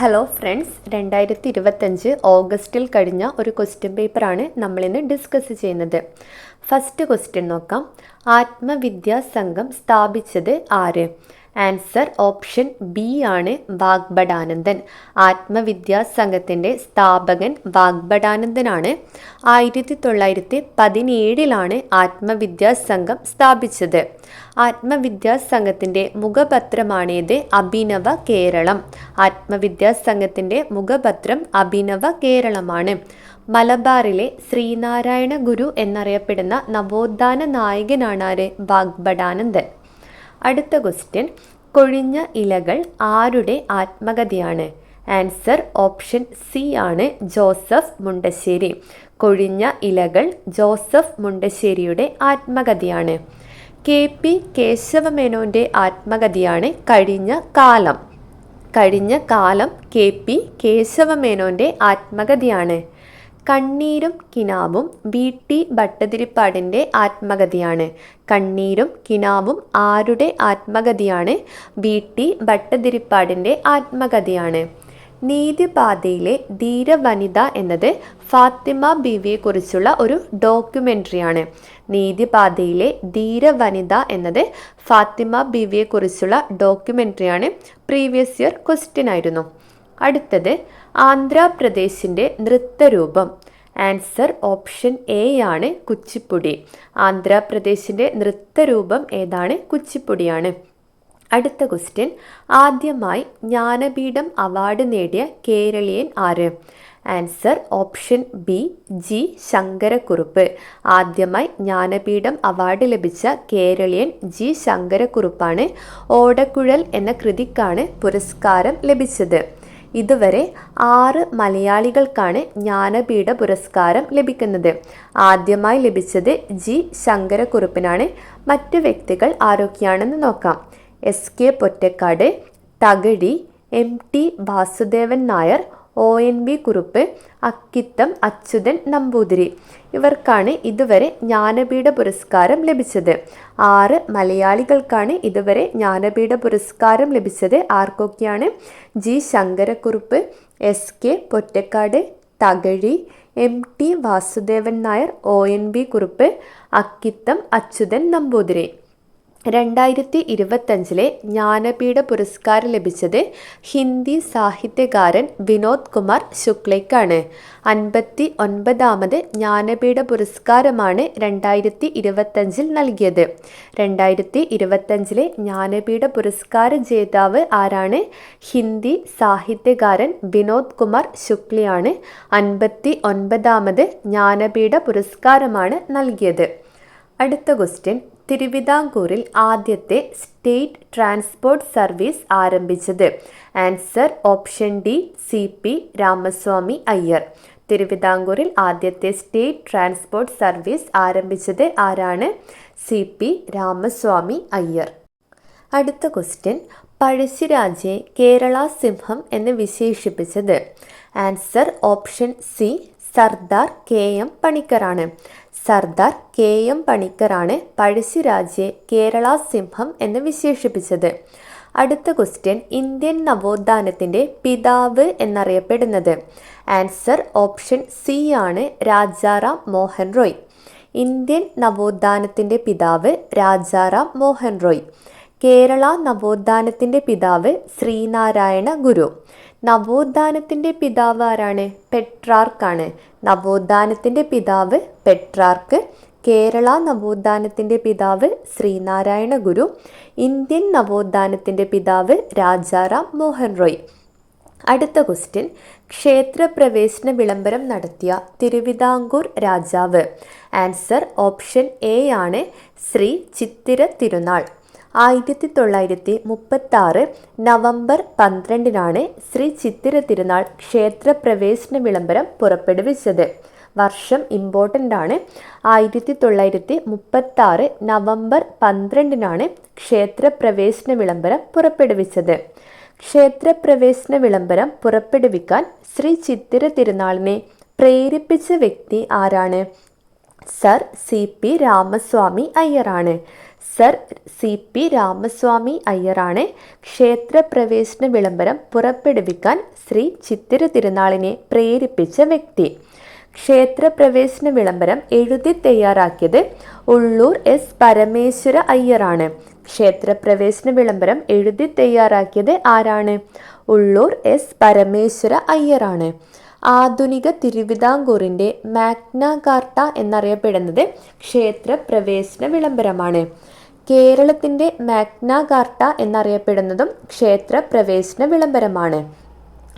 Hello friends രണ്ടായിരത്തി ഇരുപത്തഞ്ച് ഓഗസ്റ്റിൽ കഴിഞ്ഞ ഒരു ക്വസ്റ്റ്യൻ പേപ്പറാണ് നമ്മളിന്ന് ഡിസ്കസ് ചെയ്യുന്നത്. ഫസ്റ്റ് ക്വസ്റ്റ്യൻ നോക്കാം. ആത്മവിദ്യാ സംഘം സ്ഥാപിച്ചത് ആര്? ആൻസർ ഓപ്ഷൻ ബി ആണ് വാഗ്ബടാനന്ദൻ ആത്മവിദ്യാ സംഘത്തിന്റെ സ്ഥാപകൻ വാഗ്ബടാനന്ദനാണ് ആയിരത്തി തൊള്ളായിരത്തി പതിനേഴിലാണ് ആത്മവിദ്യാ സംഘം സ്ഥാപിച്ചത്. ആത്മവിദ്യാ സംഘത്തിന്റെ മുഖപത്രമാണേത് അഭിനവ കേരളം. ആത്മവിദ്യാ സംഘത്തിന്റെ മുഖപത്രം അഭിനവ കേരളമാണ്. മലബാറിലെ ശ്രീനാരായണ ഗുരു എന്നറിയപ്പെടുന്ന നവോത്ഥാന നായകനാണ് ആര്? വാഗ്ഭടാനന്ദൻ. അടുത്ത ക്വസ്റ്റ്യൻ കൊഴിഞ്ഞ ഇലകൾ ആരുടെ ആത്മകഥയാണ്? ആൻസർ ഓപ്ഷൻ സി ആണ് ജോസഫ് മുണ്ടശ്ശേരി. കൊഴിഞ്ഞ ഇലകൾ ജോസഫ് മുണ്ടശ്ശേരിയുടെ ആത്മകഥയാണ്. കെ പി കേശവമേനോന്റെ ആത്മകഥയാണ് കഴിഞ്ഞ കാലം. കഴിഞ്ഞ കാലം കെ പി കേശവമേനോന്റെ ആത്മകഥയാണ്. കണ്ണീരും കിനാവും ബി ടി ഭട്ടതിരിപ്പാടിന്റെ ആത്മകഥയാണ് കണ്ണീരും കിനാവും ആരുടെ ആത്മകഥയാണ് ബി ടി ഭട്ടതിരിപ്പാടിന്റെ ആത്മകഥയാണ് നീതിപാതയിലെ ധീരവനിത എന്നത് ഫാത്തിമ ബീവിയെക്കുറിച്ചുള്ള ഒരു ഡോക്യുമെന്ററിയാണ് നീതിപാതയിലെ ധീരവനിത എന്നത് ഫാത്തിമ ബീവിയെക്കുറിച്ചുള്ള ഡോക്യുമെന്ററിയാണ് പ്രീവിയസ് ഇയർ ക്വസ്റ്റ്യൻ ആയിരുന്നു. അടുത്തത് ആന്ധ്രാപ്രദേശിന്റെ നൃത്തരൂപം. ആൻസർ ഓപ്ഷൻ എ ആണ് കുച്ചിപ്പുടി. ആന്ധ്രാപ്രദേശിന്റെ നൃത്തരൂപം ഏതാണ്? കുച്ചിപ്പുടിയാണ്. അടുത്ത ക്വസ്റ്റ്യൻ ആദ്യമായി ജ്ഞാനപീഠം അവാർഡ് നേടിയ കേരളീയൻ ആര്? Answer option B G Sankara Kurup. ആദ്യമായി ജ്ഞാനപീഠം അവാർഡ് ലഭിച്ച കേരളീയൻ ജി ശങ്കരക്കുറുപ്പാണ്. ഓടക്കുഴൽ എന്ന കൃതിക്കാണ് പുരസ്കാരം ലഭിച്ചത്. ഇതുവരെ ആറ് മലയാളികൾക്കാണ് ജ്ഞാനപീഠ പുരസ്കാരം ലഭിക്കുന്നത്. ആദ്യമായി ലഭിച്ചത് ജി. ശങ്കരക്കുറുപ്പിനാണ്. മറ്റു വ്യക്തികൾ ആരൊക്കെയാണെന്ന് നോക്കാം. S. K. Pottekkatt Thakazhi M. T. Vasudevan Nair O. N. B Kurup Akkitham Achuthan Namboothiri. ഇവർക്കാണ് ഇതുവരെ ജ്ഞാനപീഠ പുരസ്കാരം ലഭിച്ചത്. ആറ് മലയാളികൾക്കാണ് ഇതുവരെ ജ്ഞാനപീഠ പുരസ്കാരം ലഭിച്ചത്. ആർക്കൊക്കെയാണ്? G. Sankara Kurup S. K. Pottekkatt Thakazhi M. T. Vasudevan Nair O. N. B Kurup Akkitham Achuthan Namboothiri. രണ്ടായിരത്തി ഇരുപത്തഞ്ചിലെ ജ്ഞാനപീഠ പുരസ്കാരം ലഭിച്ചത് ഹിന്ദി സാഹിത്യകാരൻ വിനോദ് കുമാർ ശുക്ലയ്ക്കാണ്. അൻപത്തി ഒൻപതാമത് ജ്ഞാനപീഠ പുരസ്കാരമാണ് രണ്ടായിരത്തി ഇരുപത്തഞ്ചിൽ നൽകിയത്. രണ്ടായിരത്തി ഇരുപത്തഞ്ചിലെ ജ്ഞാനപീഠ പുരസ്കാര ജേതാവ് ആരാണ്? ഹിന്ദി സാഹിത്യകാരൻ വിനോദ് കുമാർ ശുക്ലയാണ് അൻപത്തി ഒൻപതാമത് ജ്ഞാനപീഠ പുരസ്കാരമാണ് നൽകിയത്. അടുത്ത ക്വസ്റ്റ്യൻ. തിരുവിതാംകൂറിൽ ആദ്യത്തെ സ്റ്റേറ്റ് ട്രാൻസ്പോർട്ട് സർവീസ് ആരംഭിച്ചത്. Answer option D C P Ramaswamy Iyer. തിരുവിതാംകൂറിൽ ആദ്യത്തെ സ്റ്റേറ്റ് ട്രാൻസ്പോർട്ട് സർവീസ് ആരംഭിച്ചത് ആരാണ്? C P Ramaswamy Iyer. അടുത്ത ക്വസ്റ്റ്യൻ പഴശ്ശിരാജയെ കേരള സിംഹം എന്ന് വിശേഷിപ്പിച്ചത്. Answer option C Sardar K M പണിക്കറാണ് Sardar K M പണിക്കറാണ് പഴശ്ശിരാജയെ കേരള സിംഹം എന്ന് വിശേഷിപ്പിച്ചത്. അടുത്ത ക്വസ്റ്റ്യൻ ഇന്ത്യൻ നവോത്ഥാനത്തിന്റെ പിതാവ് എന്നറിയപ്പെടുന്നത്. ആൻസർ ഓപ്ഷൻ സി ആണ് രാജാറാം മോഹൻ റോയ്. ഇന്ത്യൻ നവോത്ഥാനത്തിന്റെ പിതാവ് രാജാറാം മോഹൻ റോയ്. കേരള നവോത്ഥാനത്തിന്റെ പിതാവ് ശ്രീനാരായണ ഗുരു. നവോത്ഥാനത്തിന്റെ പിതാവ് ആരാണ്? പെട്രാർക്കാണ്. നവോത്ഥാനത്തിന്റെ പിതാവ് പെട്രാർക്ക് കേരള നവോത്ഥാനത്തിന്റെ പിതാവ് ശ്രീനാരായണ ഗുരു ഇന്ത്യൻ നവോത്ഥാനത്തിന്റെ പിതാവ് രാജാറാം മോഹൻ റോയ്. അടുത്ത ക്വസ്റ്റ്യൻ ക്ഷേത്രപ്രവേശന വിളംബരം നടത്തിയ തിരുവിതാംകൂർ രാജാവ്. ആൻസർ ഓപ്ഷൻ എ ആണ് ശ്രീ ചിത്തിര തിരുനാൾ. ആയിരത്തി തൊള്ളായിരത്തി മുപ്പത്താറ് നവംബർ പന്ത്രണ്ടിനാണ് ശ്രീ ചിത്തിര തിരുനാൾ ക്ഷേത്രപ്രവേശന വിളംബരം പുറപ്പെടുവിച്ചത്. വർഷം ഇമ്പോർട്ടന്റ് ആണ് ആയിരത്തി തൊള്ളായിരത്തി മുപ്പത്താറ് നവംബർ പന്ത്രണ്ടിനാണ് ക്ഷേത്രപ്രവേശന വിളംബരം പുറപ്പെടുവിച്ചത്. ക്ഷേത്രപ്രവേശന വിളംബരം പുറപ്പെടുവിക്കാൻ ശ്രീ ചിത്തിര തിരുനാളിനെ പ്രേരിപ്പിച്ച വ്യക്തി ആരാണ്? സർ സി പി രാമസ്വാമി അയ്യറാണ്. സർ സി പി രാമസ്വാമി അയ്യറാണ് ക്ഷേത്രപ്രവേശന വിളംബരം പുറപ്പെടുവിക്കാൻ ശ്രീ ചിത്തിര തിരുനാളിനെ പ്രേരിപ്പിച്ച വ്യക്തി. ക്ഷേത്രപ്രവേശന വിളംബരം എഴുതി തയ്യാറാക്കിയത് ഉള്ളൂർ എസ് പരമേശ്വര അയ്യറാണ്. ക്ഷേത്രപ്രവേശന വിളംബരം എഴുതി തയ്യാറാക്കിയത് ആരാണ്? ഉള്ളൂർ എസ് പരമേശ്വര അയ്യറാണ്. ആധുനിക തിരുവിതാംകൂറിന്റെ മാഗ്ന കാർട്ട എന്നറിയപ്പെടുന്നത് ക്ഷേത്രപ്രവേശന വിളംബരമാണ്. കേരളത്തിന്റെ മാഗ്ന കാർട്ട എന്നറിയപ്പെടുന്നതും ക്ഷേത്രപ്രവേശന വിളംബരമാണ്.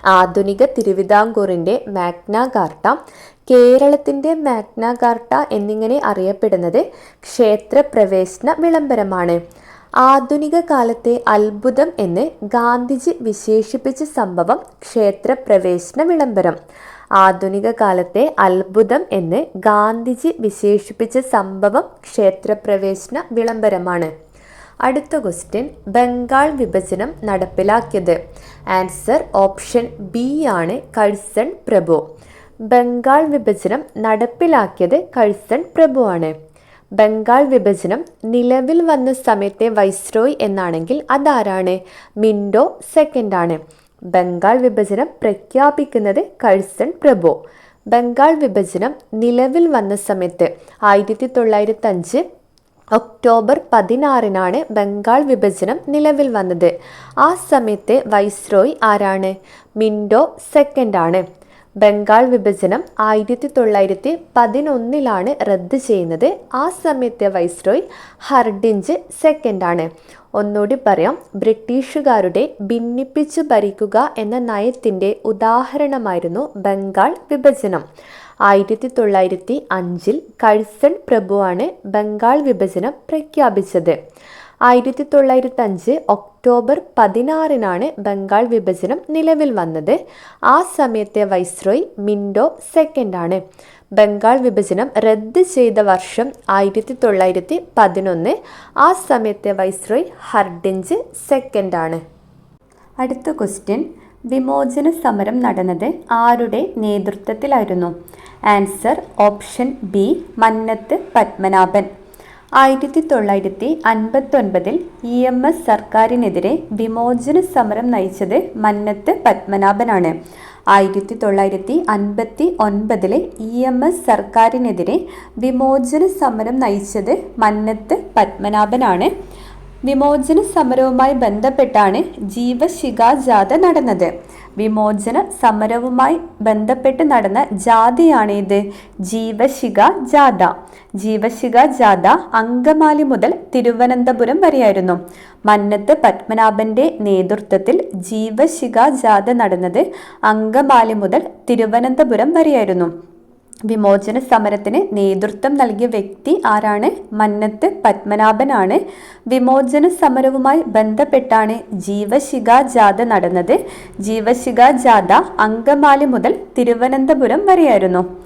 ആധുനിക തിരുവിതാംകൂറിന്റെ മാഗ്ന കാർട്ട കേരളത്തിന്റെ മാഗ്ന കാർട്ട എന്നിങ്ങനെ അറിയപ്പെടുന്നത് ക്ഷേത്ര പ്രവേശന വിളംബരമാണ്. ആധുനിക കാലത്തെ അത്ഭുതം എന്ന് ഗാന്ധിജി വിശേഷിപ്പിച്ച സംഭവം ക്ഷേത്ര പ്രവേശന വിളംബരം. ആധുനിക കാലത്തെ അത്ഭുതം എന്ന് ഗാന്ധിജി വിശേഷിപ്പിച്ച സംഭവം ക്ഷേത്രപ്രവേശന വിളംബരമാണ്. അടുത്ത ക്വസ്റ്റ്യൻ ബംഗാൾ വിഭജനം നടപ്പിലാക്കിയത്. ആൻസർ ഓപ്ഷൻ ബി ആണ് കഴ്സൺ പ്രഭു. ബംഗാൾ വിഭജനം നടപ്പിലാക്കിയത് കഴ്സൺ പ്രഭു ആണ്. ബംഗാൾ വിഭജനം നിലവിൽ വന്ന സമയത്തെ വൈസ്രോയ് എന്നാണെങ്കിൽ അതാരാണ്? മിൻഡോ സെക്കൻഡ് ആണ്. ബംഗാൾ വിഭജനം പ്രഖ്യാപിക്കുന്നത് കഴ്സൺ പ്രഭു. ബംഗാൾ വിഭജനം നിലവിൽ വന്ന സമയത്ത് ആയിരത്തി തൊള്ളായിരത്തി അഞ്ച് ഒക്ടോബർ പതിനാറിനാണ് ബംഗാൾ വിഭജനം നിലവിൽ വന്നത്. ആ സമയത്തെ വൈസ്രോയ് ആരാണ്? മിൻഡോ സെക്കൻഡാണ്. ബംഗാൾ വിഭജനം ആയിരത്തി തൊള്ളായിരത്തി പതിനൊന്നിലാണ് റദ്ദ് ചെയ്യുന്നത്. ആ സമയത്തെ വൈസ്രോയ് ഹർഡിഞ്ച് സെക്കൻഡാണ്. ഒന്നുകൂടി പറയാം ബ്രിട്ടീഷുകാരുടെ ഭിന്നിപ്പിച്ചു ഭരിക്കുക എന്ന നയത്തിന്റെ ഉദാഹരണമായിരുന്നു ബംഗാൾ വിഭജനം. ആയിരത്തി തൊള്ളായിരത്തി അഞ്ചിൽ കഴ്സൺ പ്രഭുവാണ് ബംഗാൾ വിഭജനം പ്രഖ്യാപിച്ചത്. ആയിരത്തി തൊള്ളായിരത്തി അഞ്ച് ഒക്ടോബർ പതിനാറിനാണ് ബംഗാൾ വിഭജനം നിലവിൽ വന്നത്. ആ സമയത്തെ വൈസ്രോയ് മിൻഡോ സെക്കൻഡ് ആണ് ബംഗാൾ വിഭജനം റദ്ദ് ചെയ്ത വർഷം ആയിരത്തി തൊള്ളായിരത്തി പതിനൊന്ന് ആ സമയത്തെ വൈസ്രോയ് ഹർഡിഞ്ച് സെക്കൻഡ് ആണ് അടുത്ത ക്വസ്റ്റ്യൻ. വിമോചന സമരം നടന്നത് ആരുടെ നേതൃത്വത്തിലായിരുന്നു? Answer option B Mannath Padmanabhan. ആയിരത്തി തൊള്ളായിരത്തി അൻപത്തൊൻപതിൽ ഇ എം എസ് സർക്കാരിനെതിരെ വിമോചന സമരം നയിച്ചത് മന്നത്ത് പത്മനാഭനാണ്. ആയിരത്തി തൊള്ളായിരത്തി അൻപത്തി ഒൻപതിലെ ഇ എം എസ് സർക്കാരിനെതിരെ വിമോചന സമരം നയിച്ചത് മന്നത്ത് പത്മനാഭനാണ്. വിമോചന സമരവുമായി ബന്ധപ്പെട്ടാണ് ജീവശിഖാജാഥ നടന്നത്. വിമോചന സമരവുമായി ബന്ധപ്പെട്ട് നടന്ന ജാഥയാണിത്. ജീവശിക ജാഥ. ജീവശിക ജാഥ അങ്കമാലി മുതൽ തിരുവനന്തപുരം വരെയായിരുന്നു. മന്നത്ത് പത്മനാഭന്റെ നേതൃത്വത്തിൽ ജീവശിക ജാഥ നടന്നത് അങ്കമാലി മുതൽ തിരുവനന്തപുരം വരെയായിരുന്നു. വിമോചന സമരത്തിന് നേതൃത്വം നൽകിയ വ്യക്തി ആരാണ്? മന്നത്ത് പത്മനാഭനാണ്. വിമോചന സമരവുമായി ബന്ധപ്പെട്ടാണ് ജീവശിഖ ജാഥ നടന്നത്. ജീവശിഖ ജാഥ അങ്കമാലി മുതൽ തിരുവനന്തപുരം വരെയായിരുന്നു.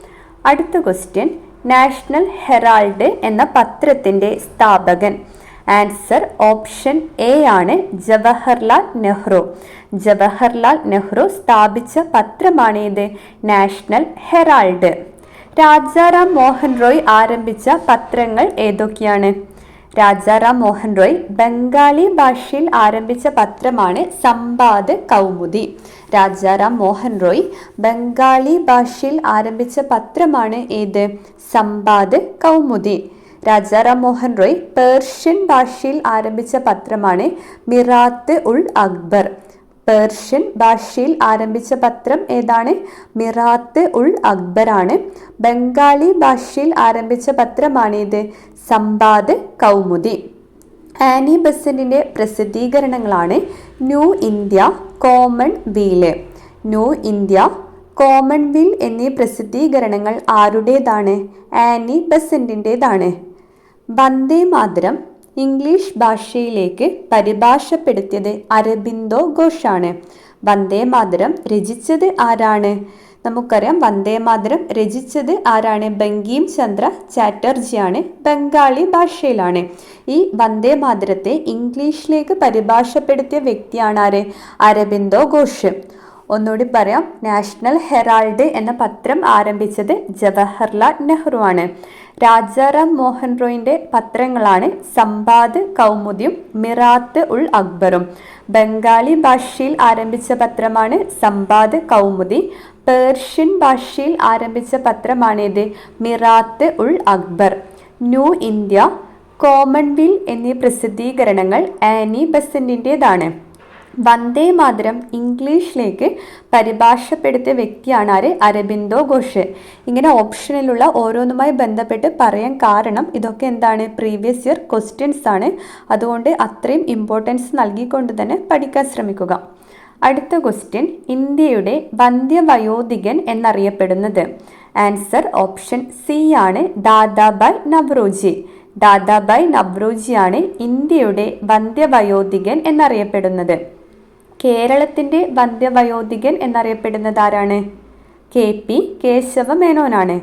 അടുത്ത ക്വസ്റ്റ്യൻ നാഷണൽ ഹെറാൾഡ് എന്ന പത്രത്തിന്റെ സ്ഥാപകൻ. ആൻസർ ഓപ്ഷൻ എ ആണ് ജവഹർലാൽ നെഹ്റു. ജവഹർലാൽ നെഹ്റു സ്ഥാപിച്ച പത്രമാണിത്? National Herald. രാജാറാം മോഹൻ റോയ് ആരംഭിച്ച പത്രങ്ങൾ ഏതൊക്കെയാണ്? രാജാറാം മോഹൻ റോയ് ബംഗാളി ഭാഷയിൽ ആരംഭിച്ച പത്രമാണ് സമ്പാദ് കൗമുദി. രാജാറാം മോഹൻ റോയ് ബംഗാളി ഭാഷയിൽ ആരംഭിച്ച പത്രമാണ് ഏത്? സമ്പാദ് കൗമുദി. രാജാറാം മോഹൻ റോയ് പേർഷ്യൻ ഭാഷയിൽ ആരംഭിച്ച പത്രമാണ് മിറാത്ത് ഉൾ അക്ബർ. പേർഷ്യൻ ഭാഷയിൽ ആരംഭിച്ച പത്രം ഏതാണ്? മിറാത്ത് ഉൾ അക്ബറാണ്. ബംഗാളി ഭാഷയിൽ ആരംഭിച്ച പത്രമാണിത്? സംബാദ് കൗമുദി. ആനി ബസന്റിന്റെ പ്രസിദ്ധീകരണങ്ങളാണ് New India Commonweal. New India Commonweal എന്നീ പ്രസിദ്ധീകരണങ്ങൾ ആരുടേതാണ്? ആനി ബസന്റിന്റെതാണ് വന്ദേ മാതരം ഇംഗ്ലീഷ് ഭാഷയിലേക്ക് പരിഭാഷപ്പെടുത്തിയത് അരബിന്ദോ ഘോഷാണ്. വന്ദേ മാതരം രചിച്ചത് ആരാണ്? നമുക്കറിയാം വന്ദേ മാതരം രചിച്ചത് ആരാണ്? ബംഗീം ചന്ദ്ര ചാറ്റർജിയാണ്. ബംഗാളി ഭാഷയിലാണ്. ഈ വന്ദേ മാതരത്തെ ഇംഗ്ലീഷിലേക്ക് പരിഭാഷപ്പെടുത്തിയ വ്യക്തിയാണ് ആര്? അരബിന്ദോ ഘോഷ്. ഒന്നുകൂടി പറയാം. നാഷണൽ ഹെറാൾഡ് എന്ന പത്രം ആരംഭിച്ചത് ജവഹർലാൽ നെഹ്റു ആണ്. രാജാറാം മോഹൻ റോയിന്റെ പത്രങ്ങളാണ് സമ്പാദ് കൗമുദിയും മിറാത്ത് ഉൾ അക്ബറും. ബംഗാളി ഭാഷയിൽ ആരംഭിച്ച പത്രമാണ് സമ്പാദ് കൗമുദി. പേർഷ്യൻ ഭാഷയിൽ ആരംഭിച്ച പത്രമാണിത് Mirat ul Akbar. New India Commonweal എന്നീ പ്രസിദ്ധീകരണങ്ങൾ ആനി ബസന്റിന്റെതാണ്. വന്ദേ മാതരം ഇംഗ്ലീഷിലേക്ക് പരിഭാഷപ്പെടുത്തിയ വ്യക്തിയാണ് ആര്? അരബിന്ദോ ഘോഷ്. ഇങ്ങനെ ഓപ്ഷനിലുള്ള ഓരോന്നുമായി ബന്ധപ്പെട്ട് പറയാൻ കാരണം ഇതൊക്കെ എന്താണ്? പ്രീവിയസ് ഇയർ ക്വസ്റ്റ്യൻസ് ആണ്. അതുകൊണ്ട് അത്രയും ഇമ്പോർട്ടൻസ് നൽകിക്കൊണ്ട് തന്നെ പഠിക്കാൻ ശ്രമിക്കുക. അടുത്ത ക്വസ്റ്റ്യൻ ഇന്ത്യയുടെ വന്ധ്യവയോധികൻ എന്നറിയപ്പെടുന്നത്. ആൻസർ ഓപ്ഷൻ സി ആണ്. ദാദാബായ് നവ്രോജി. ദാദാബായ് നവ്രോജിയാണ് ഇന്ത്യയുടെ വന്ധ്യവയോധികൻ എന്നറിയപ്പെടുന്നത്. കേരളത്തിന്റെ വന്ധ്യവയോധികൻ എന്നറിയപ്പെടുന്നത് ആരാണ്? കെ പി കേശവ മേനോനാണ്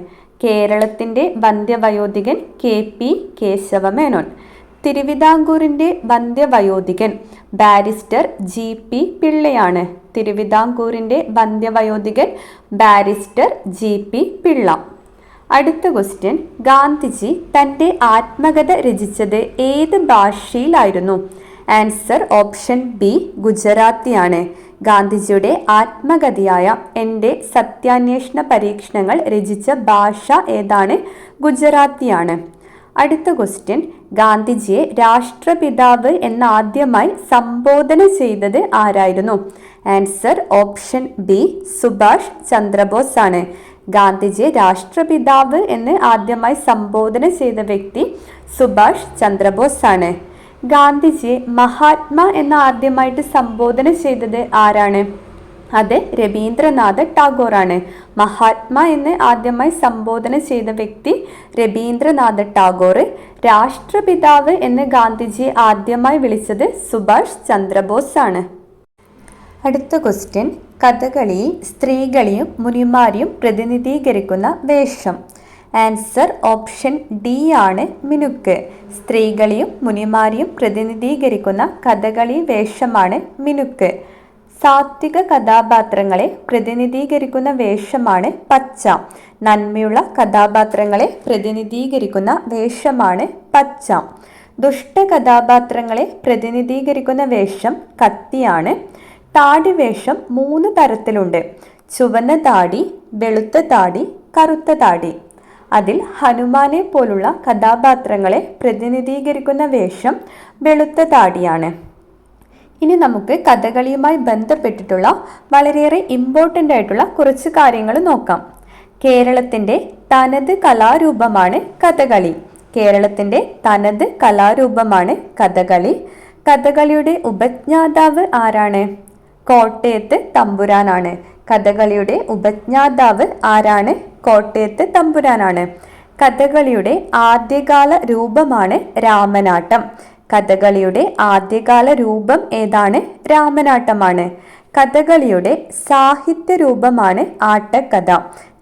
കേരളത്തിന്റെ വന്ധ്യവയോധികൻ കെ പി കേശവ മേനോൻ തിരുവിതാംകൂറിന്റെ വന്ധ്യവയോധികൻ ബാരിസ്റ്റർ ജി പി പിള്ളയാണ്. തിരുവിതാംകൂറിന്റെ വന്ധ്യവയോധികൻ ബാരിസ്റ്റർ ജി പി പിള്ള. അടുത്ത ക്വസ്റ്റ്യൻ ഗാന്ധിജി തന്റെ ആത്മകഥ രചിച്ചത് ഏത് ഭാഷയിലായിരുന്നു? ആൻസർ ഓപ്ഷൻ ബി ഗുജറാത്തിയാണ്. ഗാന്ധിജിയുടെ ആത്മകഥയായ എന്റെ സത്യാന്വേഷണ പരീക്ഷണങ്ങൾ രചിച്ച ഭാഷ ഏതാണ്? ഗുജറാത്തിയാണ്. അടുത്ത ക്വസ്റ്റ്യൻ ഗാന്ധിജിയെ രാഷ്ട്രപിതാവ് എന്നാദ്യമായി സംബോധന ചെയ്തത് ആരായിരുന്നു? Answer option B Subhash Chandra Bose ആണ് ഗാന്ധിജിയെ രാഷ്ട്രപിതാവ് എന്ന് ആദ്യമായി സംബോധന ചെയ്ത വ്യക്തി സുഭാഷ് ചന്ദ്രബോസ് ആണ് ഗാന്ധിജിയെ മഹാത്മാ എന്ന് ആദ്യമായിട്ട് സംബോധന ചെയ്തത് ആരാണ്? അത് രവീന്ദ്രനാഥ് ടാഗോർ ആണ് മഹാത്മാ എന്ന് ആദ്യമായി സംബോധന ചെയ്ത വ്യക്തി രവീന്ദ്രനാഥ് ടാഗോർ. രാഷ്ട്രപിതാവ് എന്ന് ഗാന്ധിജിയെ ആദ്യമായി വിളിച്ചത് സുഭാഷ് ചന്ദ്രബോസ് ആണ്. അടുത്ത ക്വസ്റ്റ്യൻ കഥകളിയിൽ സ്ത്രീകളെയും മുനിമാരെയും പ്രതിനിധീകരിക്കുന്ന വേഷം. ആൻസർ ഓപ്ഷൻ ഡി ആണ് മിനുക്ക്. സ്ത്രീകളെയും മുനിമാരെയും പ്രതിനിധീകരിക്കുന്ന കഥകളി വേഷമാണ് മിനുക്ക്. സാത്വിക കഥാപാത്രങ്ങളെ പ്രതിനിധീകരിക്കുന്ന വേഷമാണ് പച്ച. നന്മയുള്ള കഥാപാത്രങ്ങളെ പ്രതിനിധീകരിക്കുന്ന വേഷമാണ് പച്ച. ദുഷ്ട കഥാപാത്രങ്ങളെ പ്രതിനിധീകരിക്കുന്ന വേഷം കത്തിയാണ്. താടി വേഷം മൂന്ന് തരത്തിലുണ്ട്. ചുവന്ന താടി വെളുത്ത താടി കറുത്ത താടി. അതിൽ ഹനുമാനെ പോലുള്ള കഥാപാത്രങ്ങളെ പ്രതിനിധീകരിക്കുന്ന വേഷം വെളുത്ത താടിയാണ്. ഇനി നമുക്ക് കഥകളിയുമായി ബന്ധപ്പെട്ടിട്ടുള്ള വളരെയേറെ ഇമ്പോർട്ടന്റ് ആയിട്ടുള്ള കുറച്ച് കാര്യങ്ങൾ നോക്കാം. കേരളത്തിന്റെ തനത് കലാരൂപമാണ് കഥകളി. കേരളത്തിന്റെ തനത് കലാരൂപമാണ് കഥകളി. കഥകളിയുടെ ഉപജ്ഞാതാവ് ആരാണ്? കോട്ടയത്ത് തമ്പുരാനാണ്. കഥകളിയുടെ ഉപജ്ഞാതാവ് ആരാണ്? കോട്ടയത്ത് തമ്പുരാനാണ്. കഥകളിയുടെ ആദ്യകാല രൂപമാണ് രാമനാട്ടം. കഥകളിയുടെ ആദ്യകാല രൂപം ഏതാണ്? രാമനാട്ടമാണ്. കഥകളിയുടെ സാഹിത്യ രൂപമാണ് ആട്ടക്കഥ.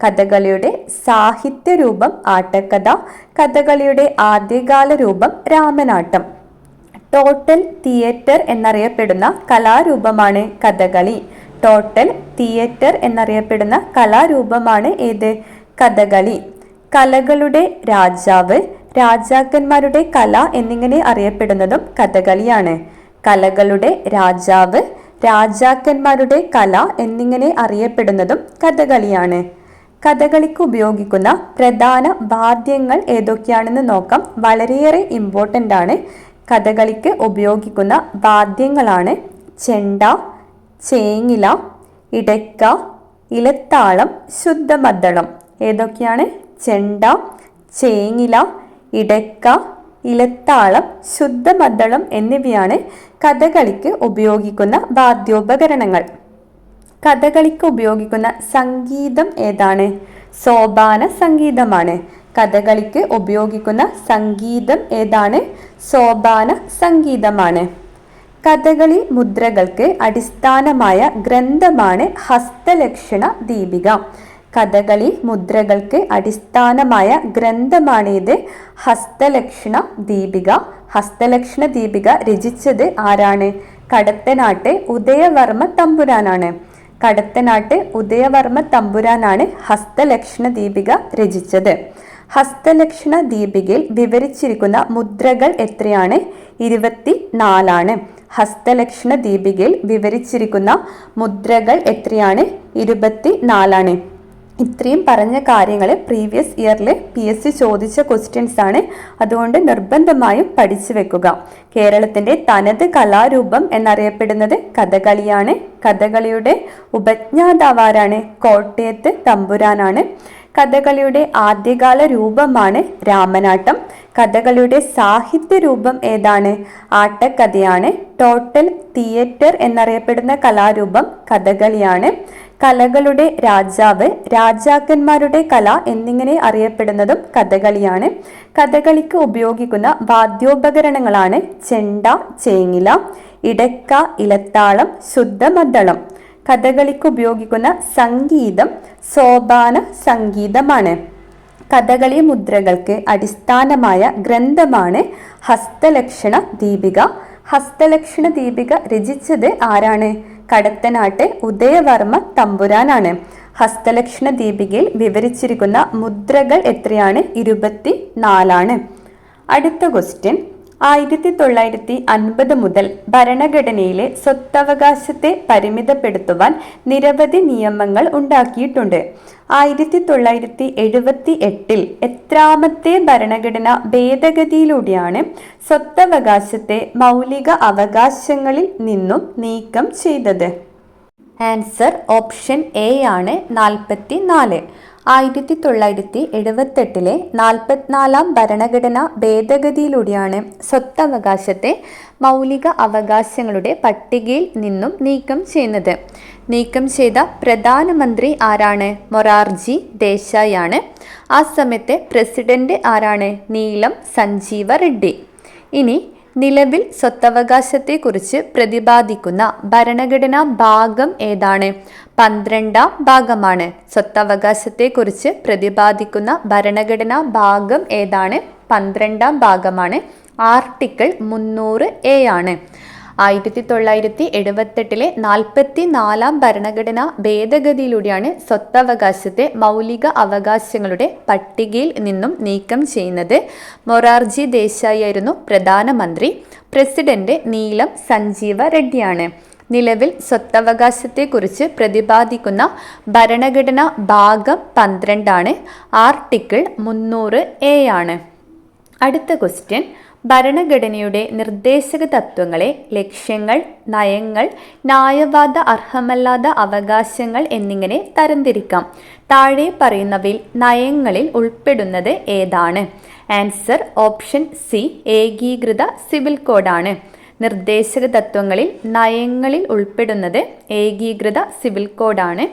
കഥകളിയുടെ സാഹിത്യ രൂപം ആട്ടക്കഥ. കഥകളിയുടെ ആദ്യകാല രൂപം രാമനാട്ടം. ടോട്ടൽ തിയേറ്റർ എന്നറിയപ്പെടുന്ന കലാരൂപമാണ് കഥകളി. ടോട്ടൽ തിയേറ്റർ എന്നറിയപ്പെടുന്ന കലാരൂപമാണ് ഏത്? കഥകളി. കലകളുടെ രാജാവ് രാജാക്കന്മാരുടെ കല എന്നിങ്ങനെ അറിയപ്പെടുന്നതും കഥകളിയാണ്. കലകളുടെ രാജാവ് രാജാക്കന്മാരുടെ കല എന്നിങ്ങനെ അറിയപ്പെടുന്നതും കഥകളിയാണ്. കഥകളിക്ക് ഉപയോഗിക്കുന്ന പ്രധാന വാദ്യങ്ങൾ ഏതൊക്കെയാണെന്ന് നോക്കാം. വളരെയേറെ ഇമ്പോർട്ടന്റ് ആണ്. കഥകളിക്ക് ഉപയോഗിക്കുന്ന വാദ്യങ്ങളാണ് ചെണ്ട ചേങ്ങില ഇടയ്ക്ക ഇലത്താളം ശുദ്ധമദ്ദളം. ഏതൊക്കെയാണ്? ചെണ്ട ചേങ്ങില ഇടയ്ക്ക ഇലത്താളം ശുദ്ധമദ്ദളം എന്നിവയാണ് കഥകളിക്ക് ഉപയോഗിക്കുന്ന വാദ്യോപകരണങ്ങൾ. കഥകളിക്ക് ഉപയോഗിക്കുന്ന സംഗീതം ഏതാണ്? സോപാന സംഗീതമാണ്. കഥകളിക്ക് ഉപയോഗിക്കുന്ന സംഗീതം ഏതാണ്? സോപാന സംഗീതമാണ്. കഥകളി മുദ്രകൾക്ക് അടിസ്ഥാനമായ ഗ്രന്ഥമാണ് ഹസ്തലക്ഷണ ദീപിക. കഥകളി മുദ്രകൾക്ക് അടിസ്ഥാനമായ ഗ്രന്ഥമാണിത് ഹസ്തലക്ഷണ ദീപിക. ഹസ്തലക്ഷണ ദീപിക രചിച്ചത് ആരാണ്? കടത്തനാട്ടെ ഉദയവർമ്മ തമ്പുരാനാണ്. കടത്തനാട്ട് ഉദയവർമ്മ തമ്പുരാനാണ് ഹസ്തലക്ഷണ ദീപിക രചിച്ചത്. ഹസ്തലക്ഷണ ദീപികയിൽ വിവരിച്ചിരിക്കുന്ന മുദ്രകൾ എത്രയാണ്? ഇരുപത്തി നാലാണ് ഹസ്തലക്ഷണ ദീപികയിൽ വിവരിച്ചിരിക്കുന്ന മുദ്രകൾ എത്രയാണ്? ഇരുപത്തി നാലാണ് ഇത്രയും പറഞ്ഞ കാര്യങ്ങൾ പ്രീവിയസ് ഇയറിൽ പി എസ് സി ചോദിച്ച ക്വസ്റ്റ്യൻസ് ആണ്. അതുകൊണ്ട് നിർബന്ധമായും പഠിച്ചു വെക്കുക. കേരളത്തിന്റെ തനത് കലാരൂപം എന്നറിയപ്പെടുന്നത് കഥകളിയാണ്. കഥകളിയുടെ ഉപജ്ഞാതാവാരാണ് കോട്ടയത്ത് തമ്പുരാനാണ്. കഥകളിയുടെ ആദ്യകാല രൂപമാണ് രാമനാട്ടം. കഥകളിയുടെ സാഹിത്യ രൂപം ഏതാണ്? ആട്ടക്കഥയാണ്. ടോട്ടൽ തിയേറ്റർ എന്നറിയപ്പെടുന്ന കലാരൂപം കഥകളിയാണ്. കലകളുടെ രാജാവ് രാജാക്കന്മാരുടെ കല എന്നിങ്ങനെ അറിയപ്പെടുന്നതും കഥകളിയാണ്. കഥകളിക്ക് ഉപയോഗിക്കുന്ന വാദ്യോപകരണങ്ങളാണ് ചെണ്ട ചേങ്ങില ഇടക്ക ഇലത്താളം ശുദ്ധമദ്ദളം. കഥകളിക്ക് ഉപയോഗിക്കുന്ന സംഗീതം സോപാന സംഗീതമാണ്. കഥകളി മുദ്രകൾക്ക് അടിസ്ഥാനമായ ഗ്രന്ഥമാണ് ഹസ്തലക്ഷണ ദീപിക. ഹസ്തലക്ഷണ ദീപിക രചിച്ചത് ആരാണ്? കടത്തനാട്ടെ ഉദയവർമ്മ തമ്പുരാനാണ്. ഹസ്തലക്ഷണ ദീപികയിൽ വിവരിച്ചിരിക്കുന്ന മുദ്രകൾ എത്രയാണ്? ഇരുപത്തി നാലാണ് അടുത്ത ക്വസ്റ്റ്യൻ ആയിരത്തി തൊള്ളായിരത്തി അൻപത് മുതൽ ഭരണഘടനയിലെ സ്വത്തവകാശത്തെ പരിമിതപ്പെടുത്തുവാൻ നിരവധി നിയമങ്ങൾ ഉണ്ടാക്കിയിട്ടുണ്ട്. ആയിരത്തി തൊള്ളായിരത്തി എഴുപത്തി എട്ടിൽ എത്രാമത്തെ ഭരണഘടന ഭേദഗതിയിലൂടെയാണ് സ്വത്തവകാശത്തെ മൗലിക അവകാശങ്ങളിൽ നിന്നും നീക്കം ചെയ്തത്. ആൻസർ ഓപ്ഷൻ എ ആണ് നാൽപ്പത്തി നാല് ആയിരത്തി തൊള്ളായിരത്തി എഴുപത്തെട്ടിലെ നാൽപ്പത്തിനാലാം ഭരണഘടനാ ഭേദഗതിയിലൂടെയാണ് സ്വത്തവകാശത്തെ മൗലിക അവകാശങ്ങളുടെ പട്ടികയിൽ നിന്നും നീക്കം ചെയ്യുന്നത്. നീക്കം ചെയ്ത പ്രധാനമന്ത്രി ആരാണ്? മൊറാർജി ദേശായാണ് ആ സമയത്തെ പ്രസിഡന്റ് ആരാണ്? നീലം സഞ്ജീവ റെഡ്ഡി. ഇനി നിലവിൽ സ്വത്തവകാശത്തെക്കുറിച്ച് പ്രതിപാദിക്കുന്ന ഭരണഘടനാ ഭാഗം ഏതാണ്? പന്ത്രണ്ടാം ഭാഗമാണ്. സ്വത്തവകാശത്തെക്കുറിച്ച് പ്രതിപാദിക്കുന്ന ഭരണഘടനാ ഭാഗം ഏതാണ്? പന്ത്രണ്ടാം ഭാഗമാണ്. ആർട്ടിക്കിൾ മുന്നൂറ് എ ആണ്. ആയിരത്തി തൊള്ളായിരത്തി എഴുപത്തെട്ടിലെ നാൽപ്പത്തി നാലാം ഭരണഘടനാ ഭേദഗതിയിലൂടെയാണ് സ്വത്തവകാശത്തെ മൗലിക അവകാശങ്ങളുടെ പട്ടികയിൽ നിന്നും നീക്കം ചെയ്യുന്നത്. മൊറാർജി ദേശായി ആയിരുന്നു പ്രധാനമന്ത്രി. പ്രസിഡന്റ് നീലം സഞ്ജീവ റെഡ്ഡിയാണ്. നിലവിൽ സ്വത്തവകാശത്തെക്കുറിച്ച് പ്രതിപാദിക്കുന്ന ഭരണഘടന ഭാഗം പന്ത്രണ്ടാണ്. ആർട്ടിക്കിൾ മുന്നൂറ് എ ആണ്. അടുത്ത ക്വസ്റ്റ്യൻ. ഭരണഘടനയുടെ നിർദ്ദേശക തത്വങ്ങളെ ലക്ഷ്യങ്ങൾ നയങ്ങൾ ന്യായവാദ അർഹമല്ലാത്ത അവകാശങ്ങൾ എന്നിങ്ങനെ തരംതിരിക്കാം. താഴെ പറയുന്നവയിൽ നയങ്ങളിൽ ഉൾപ്പെടുന്നത് ഏതാണ്? ആൻസർ ഓപ്ഷൻ സി ഏകീകൃത സിവിൽ കോഡാണ് നിർദ്ദേശക തത്വങ്ങളിൽ നയങ്ങളിൽ ഉൾപ്പെടുന്നത് ഏകീകൃത സിവിൽ കോഡാണ്.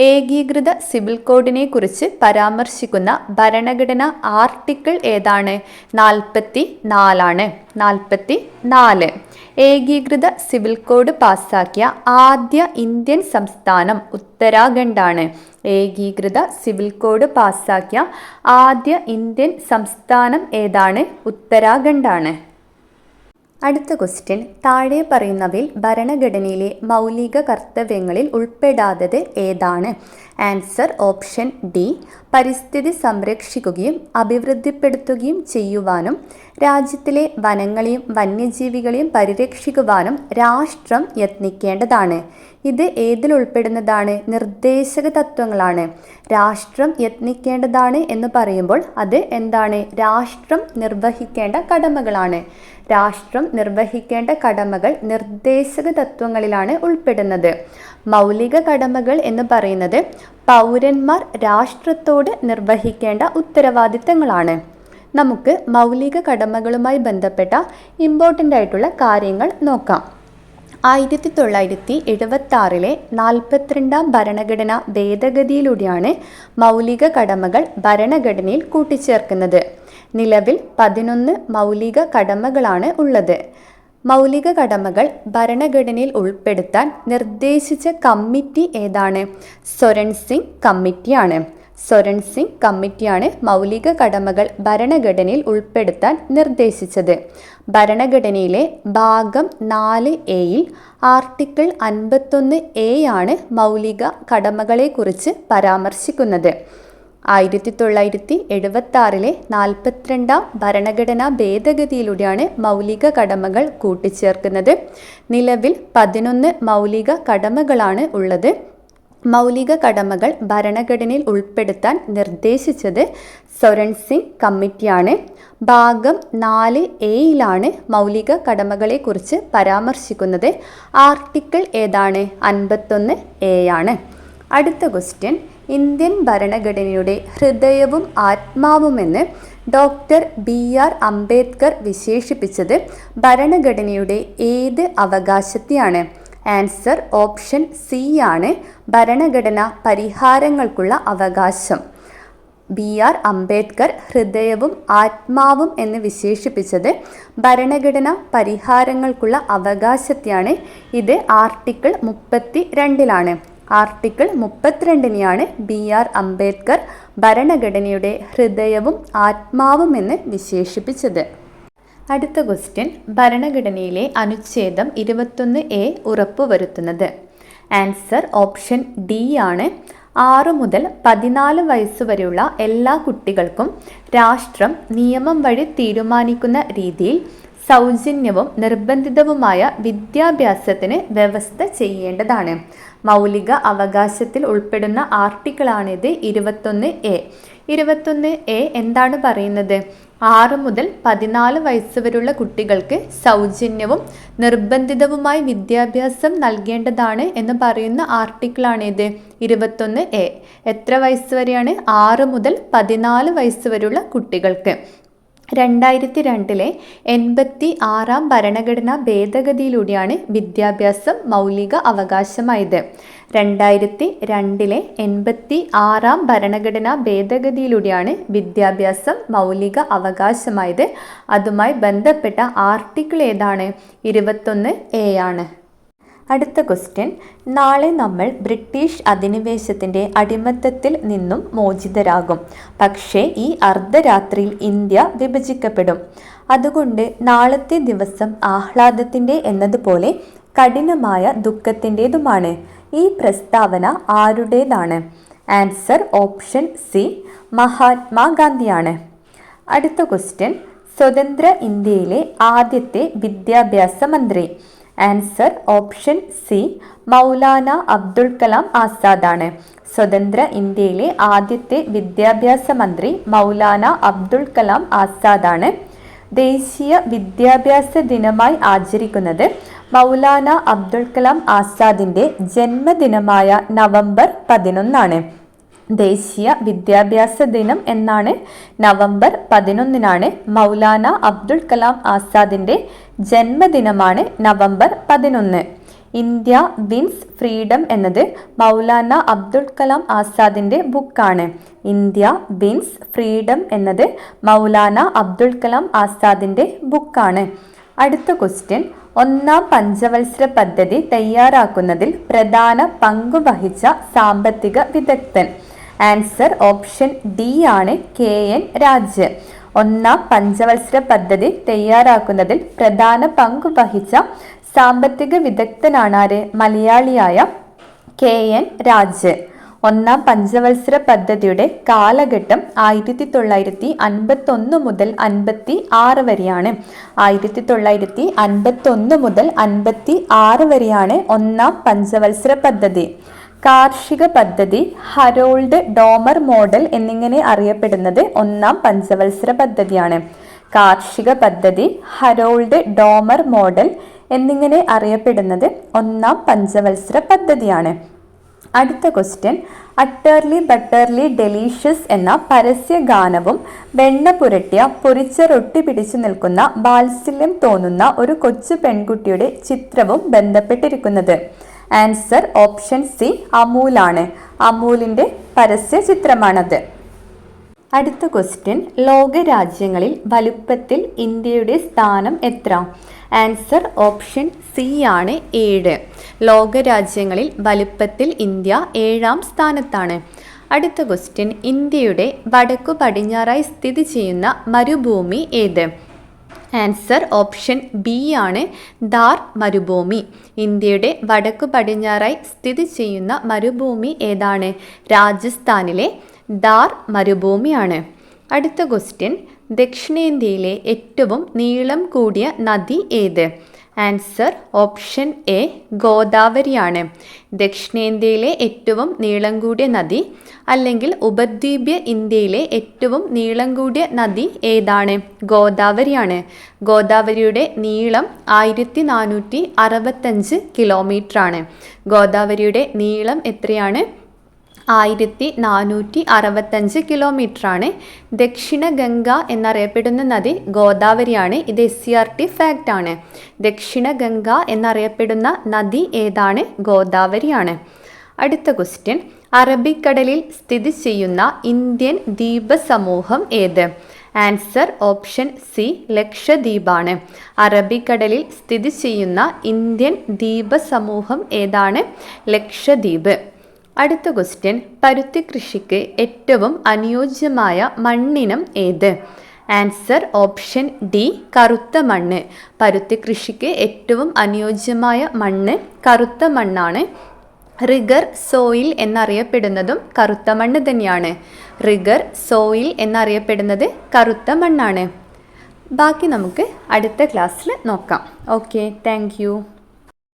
ഏകീകൃത സിവിൽ കോഡിനെ കുറിച്ച് പരാമർശിക്കുന്ന ഭരണഘടന ആർട്ടിക്കിൾ ഏതാണ്? നാൽപ്പത്തി നാലാണ് നാൽപ്പത്തി നാല് ഏകീകൃത സിവിൽ കോഡ് പാസാക്കിയ ആദ്യ ഇന്ത്യൻ സംസ്ഥാനം ഉത്തരാഖണ്ഡാണ്. ഏകീകൃത സിവിൽ കോഡ് പാസാക്കിയ ആദ്യ ഇന്ത്യൻ സംസ്ഥാനം ഏതാണ്? ഉത്തരാഖണ്ഡാണ്. അടുത്ത ക്വസ്റ്റ്യൻ. താഴെ പറയുന്നവയിൽ ഭരണഘടനയിലെ മൗലിക കർത്തവ്യങ്ങളിൽ ഉൾപ്പെടാത്തത് ഏതാണ്? Answer option D. പരിസ്ഥിതി സംരക്ഷിക്കുകയും അഭിവൃദ്ധിപ്പെടുത്തുകയും ചെയ്യുവാനും. രാജ്യത്തിലെ വനങ്ങളെയും വന്യജീവികളെയും പരിരക്ഷിക്കുവാനും രാഷ്ട്രം യത്നിക്കേണ്ടതാണ്. ഇത് ഏതിൽ ഉൾപ്പെടുന്നതാണ് നിർദ്ദേശക തത്വങ്ങളാണ് രാഷ്ട്രം യത്നിക്കേണ്ടതാണ് എന്ന് പറയുമ്പോൾ അത് എന്താണ്? രാഷ്ട്രം നിർവഹിക്കേണ്ട കടമകളാണ്. രാഷ്ട്രം നിർവഹിക്കേണ്ട കടമകൾ നിർദ്ദേശക തത്വങ്ങളിലാണ് ഉൾപ്പെടുന്നത്. മൗലിക കടമകൾ എന്ന് പറയുന്നത് പൗരന്മാർ രാഷ്ട്രത്തോട് നിർവഹിക്കേണ്ട ഉത്തരവാദിത്തങ്ങളാണ്. നമുക്ക് മൗലിക കടമകളുമായി ബന്ധപ്പെട്ട ഇമ്പോർട്ടന്റ് ആയിട്ടുള്ള കാര്യങ്ങൾ നോക്കാം. ആയിരത്തി തൊള്ളായിരത്തി എഴുപത്തി ആറിലെ നാൽപ്പത്തിരണ്ടാം ഭരണഘടന ഭേദഗതിയിലൂടെയാണ് മൗലിക കടമകൾ ഭരണഘടനയിൽ കൂട്ടിച്ചേർക്കുന്നത്. നിലവിൽ പതിനൊന്ന് മൗലിക കടമകളാണ് ഉള്ളത്. മൗലിക കടമകൾ ഭരണഘടനയിൽ ഉൾപ്പെടുത്താൻ നിർദ്ദേശിച്ച കമ്മിറ്റി ഏതാണ്? സൊരൺ സിംഗ് കമ്മിറ്റിയാണ്. സൊരൺ സിംഗ് കമ്മിറ്റിയാണ് മൗലിക കടമകൾ ഭരണഘടനയിൽ ഉൾപ്പെടുത്താൻ നിർദ്ദേശിച്ചത്. ഭരണഘടനയിലെ ഭാഗം നാല് എയിൽ ആർട്ടിക്കിൾ അൻപത്തൊന്ന് എ ആണ് മൗലിക കടമകളെക്കുറിച്ച് പരാമർശിക്കുന്നത്. ആയിരത്തി തൊള്ളായിരത്തി എഴുപത്തി ആറിലെ നാൽപ്പത്തിരണ്ടാം ഭരണഘടനാ ഭേദഗതിയിലൂടെയാണ് മൗലിക കടമകൾ കൂട്ടിച്ചേർക്കുന്നത്. നിലവിൽ പതിനൊന്ന് മൗലിക കടമകളാണ് ഉള്ളത്. മൗലിക കടമകൾ ഭരണഘടനയിൽ ഉൾപ്പെടുത്താൻ നിർദ്ദേശിച്ചത് സൊരൺ സിംഗ് കമ്മിറ്റിയാണ്. ഭാഗം നാല് എയിലാണ് മൗലിക കടമകളെക്കുറിച്ച് പരാമർശിക്കുന്നത്. ആർട്ടിക്കിൾ ഏതാണ്? അൻപത്തൊന്ന് എ ആണ്. അടുത്ത ക്വസ്റ്റ്യൻ. ഇന്ത്യൻ ഭരണഘടനയുടെ ഹൃദയവും ആത്മാവുമെന്ന് ഡോക്ടർ ബി ആർ അംബേദ്കർ വിശേഷിപ്പിച്ചത് ഭരണഘടനയുടെ ഏത് അവകാശത്തെയാണ്? ആൻസർ ഓപ്ഷൻ സി ആണ് ഭരണഘടന പരിഹാരങ്ങൾക്കുള്ള അവകാശം. ബി ആർ അംബേദ്കർ ഹൃദയവും ആത്മാവും എന്ന് വിശേഷിപ്പിച്ചത് ഭരണഘടന പരിഹാരങ്ങൾക്കുള്ള അവകാശത്തെയാണ്. ഇത് ആർട്ടിക്കിൾ മുപ്പത്തി രണ്ടിലാണ് ആർട്ടിക്കിൾ മുപ്പത്തിരണ്ടിനെയാണ് ബി ആർ അംബേദ്കർ ഭരണഘടനയുടെ ഹൃദയവും ആത്മാവും എന്ന് വിശേഷിപ്പിച്ചത്. അടുത്ത ക്വസ്റ്റ്യൻ ഭരണഘടനയിലെ അനുച്ഛേദം ഇരുപത്തൊന്ന് എ ഉറപ്പുവരുത്തുന്നത്. ആൻസർ ഓപ്ഷൻ ഡി ആണ്. ആറ് മുതൽ പതിനാല് വയസ്സുവരെയുള്ള എല്ലാ കുട്ടികൾക്കും രാഷ്ട്രം നിയമം വഴി തീരുമാനിക്കുന്ന രീതിയിൽ സൗജന്യവും നിർബന്ധിതവുമായ വിദ്യാഭ്യാസത്തിന് വ്യവസ്ഥ ചെയ്യേണ്ടതാണ്. മൗലിക അവകാശത്തിൽ ഉൾപ്പെടുന്ന ആർട്ടിക്കിളാണിത് ഇരുപത്തൊന്ന് എ. ഇരുപത്തൊന്ന് എ എന്താണ് പറയുന്നത്? ആറ് മുതൽ പതിനാല് വയസ്സ് വരെയുള്ള കുട്ടികൾക്ക് സൗജന്യവും നിർബന്ധിതവുമായി വിദ്യാഭ്യാസം നൽകേണ്ടതാണ് എന്ന് പറയുന്ന ആർട്ടിക്കിളാണിത്. ഇരുപത്തൊന്ന് എ. എത്ര വയസ്സ് വരെയാണ് ആറ് മുതൽ പതിനാല് വയസ്സ് വരെയുള്ള കുട്ടികൾക്ക്? രണ്ടായിരത്തി രണ്ടിലെ എൺപത്തി ആറാം ഭരണഘടനാ ഭേദഗതിയിലൂടെയാണ് വിദ്യാഭ്യാസം മൗലിക അവകാശമായത്. രണ്ടായിരത്തി രണ്ടിലെ എൺപത്തി ആറാം ഭരണഘടനാ ഭേദഗതിയിലൂടെയാണ് വിദ്യാഭ്യാസം മൗലിക അവകാശമായത്. അതുമായി ബന്ധപ്പെട്ട ആർട്ടിക്കിൾ ഏതാണ്? ഇരുപത്തൊന്ന് എ ആണ്. അടുത്ത ക്വസ്റ്റ്യൻ നാളെ നമ്മൾ ബ്രിട്ടീഷ് അധിനിവേശത്തിന്റെ അടിമത്തത്തിൽ നിന്നും മോചിതരാകും. പക്ഷേ ഈ അർദ്ധരാത്രിയിൽ ഇന്ത്യ വിഭജിക്കപ്പെടും. അതുകൊണ്ട് നാളത്തെ ദിവസം ആഹ്ലാദത്തിന്റെ എന്നതുപോലെ കഠിനമായ ദുഃഖത്തിന്റെതുമാണ്. ഈ പ്രസ്താവന ആരുടേതാണ്? ആൻസർ ഓപ്ഷൻ സി മഹാത്മാഗാന്ധിയാണ് അടുത്ത ക്വസ്റ്റ്യൻ സ്വതന്ത്ര ഇന്ത്യയിലെ ആദ്യത്തെ വിദ്യാഭ്യാസ മന്ത്രി. Answer option C Maulana Abdul Kalam ആസാദാണ്. സ്വതന്ത്ര ഇന്ത്യയിലെ ആദ്യത്തെ വിദ്യാഭ്യാസ മന്ത്രി മൗലാന അബ്ദുൾ കലാം ആസാദാണ്. ദേശീയ വിദ്യാഭ്യാസ ദിനമായി ആചരിക്കുന്നത് മൗലാന അബ്ദുൾ കലാം ആസാദിന്റെ ജന്മദിനമായ നവംബർ പതിനൊന്നാണ്. ദേശീയ വിദ്യാഭ്യാസ ദിനം എന്നാണ് നവംബർ പതിനൊന്നിനാണ് മൗലാന അബ്ദുൾ കലാം ആസാദിന്റെ ജന്മദിനമാണ് നവംബർ പതിനൊന്ന്. ഇന്ത്യ വിൻസ് ഫ്രീഡം എന്നത് മൗലാന അബ്ദുൾ കലാം ആസാദിന്റെ ബുക്കാണ്. ഇന്ത്യ വിൻസ് ഫ്രീഡം എന്നത് മൗലാന അബ്ദുൾ കലാം ആസാദിന്റെ ബുക്കാണ്. അടുത്ത ക്വസ്റ്റ്യൻ. ഒന്നാം പഞ്ചവത്സര പദ്ധതി തയ്യാറാക്കുന്നതിൽ പ്രധാന പങ്കുവഹിച്ച സാമ്പത്തിക വിദഗ്ധൻ. ആൻസർ ഓപ്ഷൻ ഡി ആണ് കെ എൻ രാജ്. ഒന്നാം പഞ്ചവത്സര പദ്ധതി തയ്യാറാക്കുന്നതിൽ പ്രധാന പങ്ക് വഹിച്ച സാമ്പത്തിക വിദഗ്ധനാണ് ആര്? മലയാളിയായ കെ എൻ രാജ്. ഒന്നാം പഞ്ചവത്സര പദ്ധതിയുടെ കാലഘട്ടം ആയിരത്തി തൊള്ളായിരത്തി അൻപത്തി ഒന്ന് മുതൽ അൻപത്തി ആറ് വരെയാണ്. ആയിരത്തി തൊള്ളായിരത്തി അൻപത്തി ഒന്ന് മുതൽ അൻപത്തി ആറ് വരെയാണ് ഒന്നാം പഞ്ചവത്സര പദ്ധതി. കാർഷിക പദ്ധതി ഹരോൾഡ് ഡോമർ മോഡൽ എന്നിങ്ങനെ അറിയപ്പെടുന്നത് ഒന്നാം പഞ്ചവത്സര പദ്ധതിയാണ്. കാർഷിക പദ്ധതി ഹരോൾഡ് ഡോമർ മോഡൽ എന്നിങ്ങനെ അറിയപ്പെടുന്നത് ഒന്നാം പഞ്ചവത്സര പദ്ധതിയാണ്. അടുത്ത ക്വസ്റ്റ്യൻ. അട്ടർലി ബട്ടർലി ഡെലീഷ്യസ് എന്ന പരസ്യ ഗാനവും വെണ്ണ പുരട്ടിയ പൊരിച്ച റൊട്ടി പിടിച്ചു നിൽക്കുന്ന വാത്സല്യം തോന്നുന്ന ഒരു കൊച്ചു പെൺകുട്ടിയുടെ ചിത്രവും ബന്ധപ്പെട്ടിരിക്കുന്നത്. ആൻസർ ഓപ്ഷൻ സി അമൂലാണ്. അമൂലിന്റെ പരസ്യ ചിത്രമാണത്. അടുത്ത ക്വസ്റ്റ്യൻ ലോകരാജ്യങ്ങളിൽ വലുപ്പത്തിൽ ഇന്ത്യയുടെ സ്ഥാനം എത്ര? ആൻസർ ഓപ്ഷൻ സി ആണ് ഏഴ്. ലോകരാജ്യങ്ങളിൽ വലുപ്പത്തിൽ ഇന്ത്യ ഏഴാം സ്ഥാനത്താണ്. അടുത്ത ക്വസ്റ്റ്യൻ ഇന്ത്യയുടെ വടക്കു പടിഞ്ഞാറായി സ്ഥിതി ചെയ്യുന്ന മരുഭൂമി ഏത്? ആൻസർ ഓപ്ഷൻ ബി ആണ് ദാർ മരുഭൂമി. ഇന്ത്യയുടെ വടക്കു പടിഞ്ഞാറായി സ്ഥിതി ചെയ്യുന്ന മരുഭൂമി ഏതാണ്? രാജസ്ഥാനിലെ ദാർ മരുഭൂമിയാണ്. അടുത്ത ക്വസ്റ്റ്യൻ ദക്ഷിണേന്ത്യയിലെ ഏറ്റവും നീളം കൂടിയ നദി ഏത്? ആൻസർ ഓപ്ഷൻ എ ഗോദാവരിയാണ്. ദക്ഷിണേന്ത്യയിലെ ഏറ്റവും നീളം കൂടിയ നദി അല്ലെങ്കിൽ ഉപദ്വീപ്യ ഇന്ത്യയിലെ ഏറ്റവും നീളം കൂടിയ നദി ഏതാണ്? ഗോദാവരിയാണ്. ഗോദാവരിയുടെ നീളം ആയിരത്തി നാനൂറ്റി അറുപത്തഞ്ച് കിലോമീറ്ററാണ്. ഗോദാവരിയുടെ നീളം എത്രയാണ്? ആയിരത്തി നാനൂറ്റി അറുപത്തഞ്ച് കിലോമീറ്ററാണ്. ദക്ഷിണ ഗംഗ എന്നറിയപ്പെടുന്ന നദി ഗോദാവരിയാണ്. ഇത് S C R T fact ആണ്. ദക്ഷിണ ഗംഗ എന്നറിയപ്പെടുന്ന നദി ഏതാണ്? ഗോദാവരിയാണ്. അടുത്ത ക്വസ്റ്റ്യൻ അറബിക്കടലിൽ സ്ഥിതി ചെയ്യുന്ന ഇന്ത്യൻ ദ്വീപ സമൂഹം ഏത്? ആൻസർ ഓപ്ഷൻ സി ലക്ഷദ്വീപാണ്. അറബിക്കടലിൽ സ്ഥിതി ചെയ്യുന്ന ഇന്ത്യൻ ദ്വീപ സമൂഹം ഏതാണ്? ലക്ഷദ്വീപ്. അടുത്ത ക്വസ്റ്റ്യൻ പരുത്തി കൃഷിക്ക് ഏറ്റവും അനുയോജ്യമായ മണ്ണിനം ഏത്? ആൻസർ ഓപ്ഷൻ ഡി കറുത്ത മണ്ണ്. പരുത്തി കൃഷിക്ക് ഏറ്റവും അനുയോജ്യമായ മണ്ണ് കറുത്ത മണ്ണാണ്. റിഗർ സോയിൽ എന്നറിയപ്പെടുന്നതും കറുത്ത മണ്ണ് തന്നെയാണ്. റിഗർ സോയിൽ എന്നറിയപ്പെടുന്നത് കറുത്ത മണ്ണാണ്. ബാക്കി നമുക്ക് അടുത്ത ക്ലാസ്സിൽ നോക്കാം. Okay thank